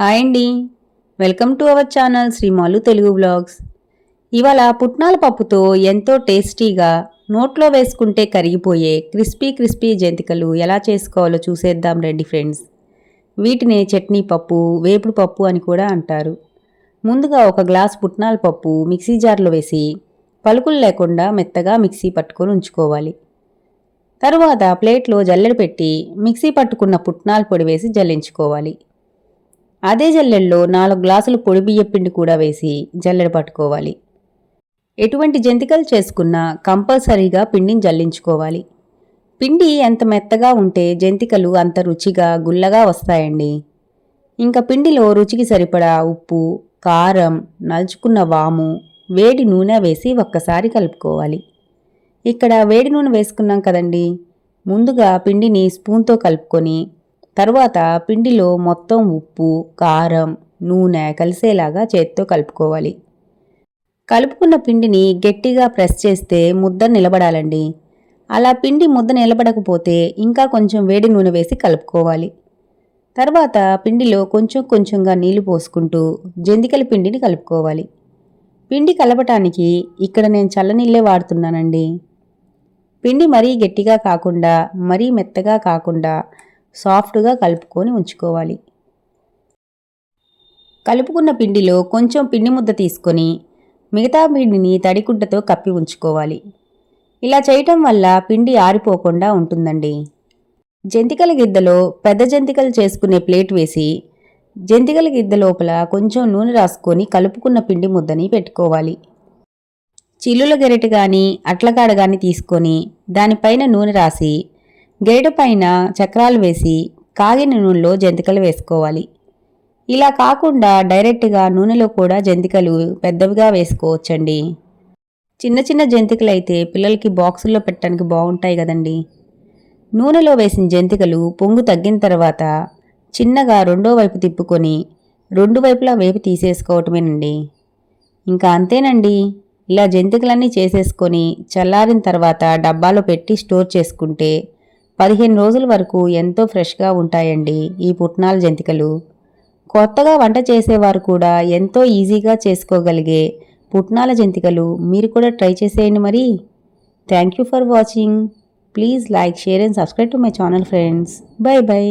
Hi అండి. Welcome to our channel Srimalu Telugu blogs. ఇవాళ పుట్నాల పప్పుతో ఎంతో టేస్టీగా నోట్లో వేసుకుంటే కరిగిపోయే క్రిస్పీ క్రిస్పీ జంతికలు ఎలా చేసుకోవాలో చూసేద్దాం రండి ఫ్రెండ్స్. వీటినే చట్నీ పప్పు వేపుడు పప్పు అని కూడా అంటారు. ముందుగా ఒక గ్లాస్ పుట్నాల పప్పు మిక్సీ జార్లో వేసి పలుకులు లేకుండా మెత్తగా మిక్సీ పట్టుకొని ఉంచుకోవాలి. తరువాత ప్లేట్లో జల్లెడ పెట్టి మిక్సీ పట్టుకున్న పుట్నాల పొడి వేసి జల్లించుకోవాలి. అదే జల్లెడలో నాలుగు గ్లాసులు పొడి బియ్య పిండి కూడా వేసి జల్లెడ పట్టుకోవాలి. ఎటువంటి జంతికలు చేసుకున్నా కంపల్సరీగా పిండిని జల్లించుకోవాలి. పిండి ఎంత మెత్తగా ఉంటే జంతికలు అంత రుచిగా గుల్లగా వస్తాయండి. ఇంకా పిండిలో రుచికి సరిపడా ఉప్పు కారం నలుచుకున్న వాము వేడి నూనె వేసి ఒక్కసారి కలుపుకోవాలి. ఇక్కడ వేడి నూనె వేసుకున్నాం కదండి. ముందుగా పిండిని స్పూన్తో కలుపుకొని తర్వాత పిండిలో మొత్తం ఉప్పు కారం నూనె కలిసేలాగా చేత్తో కలుపుకోవాలి. కలుపుకున్న పిండిని గట్టిగా ప్రెస్ చేస్తే ముద్ద నిలబడాలండి. అలా పిండి ముద్ద నిలబడకపోతే ఇంకా కొంచెం వేడి నూనె వేసి కలుపుకోవాలి. తర్వాత పిండిలో కొంచెం కొంచెంగా నీళ్ళు పోసుకుంటూ జంతికల పిండిని కలుపుకోవాలి. పిండి కలపటానికి ఇక్కడ నేను చల్లనీళ్ళే వాడుతున్నానండి. పిండి మరీ గట్టిగా కాకుండా మరీ మెత్తగా కాకుండా సాఫ్ట్గా కలుపుకొని ఉంచుకోవాలి. కలుపుకున్న పిండిలో కొంచెం పిండి ముద్ద తీసుకొని మిగతా పిండిని తడిగుడ్డతో కప్పి ఉంచుకోవాలి. ఇలా చేయటం వల్ల పిండి ఆరిపోకుండా ఉంటుందండి. జంతికల గిద్దలో పెద్ద జంతికలు చేసుకునే ప్లేట్ వేసి జంతికల గిద్ద లోపల కొంచెం నూనె రాసుకొని కలుపుకున్న పిండి ముద్దని పెట్టుకోవాలి. చిల్లుల గెరెట కానీ అట్లకాడ కానీ తీసుకొని దానిపైన నూనె రాసి గెరిట పైన చక్రాలు వేసి కాగిన నూనెలో జంతికలు వేసుకోవాలి. ఇలా కాకుండా డైరెక్ట్గా నూనెలో కూడా జంతికలు పెద్దవిగా వేసుకోవచ్చండి. చిన్న చిన్న జంతికలు అయితే పిల్లలకి బాక్సుల్లో పెట్టడానికి బాగుంటాయి కదండి. నూనెలో వేసిన జంతికలు పొంగు తగ్గిన తర్వాత చిన్నగా రెండో వైపు తిప్పుకొని రెండు వైపులా వేపు తీసేసుకోవటమేనండి. ఇంకా అంతేనండి. ఇలా జంతికలన్నీ చేసేసుకొని చల్లారిన తర్వాత డబ్బాలో పెట్టి స్టోర్ చేసుకుంటే పదిహేను రోజుల వరకు ఎంతో ఫ్రెష్గా ఉంటాయండి ఈ పుట్నాల జంతికలు. కొత్తగా వంట చేసేవారు కూడా ఎంతో ఈజీగా చేసుకోగలిగే పుట్నాల జంతికలు మీరు కూడా ట్రై చేసేయండి మరి. Thank you for watching please like share and subscribe to my channel friends bye bye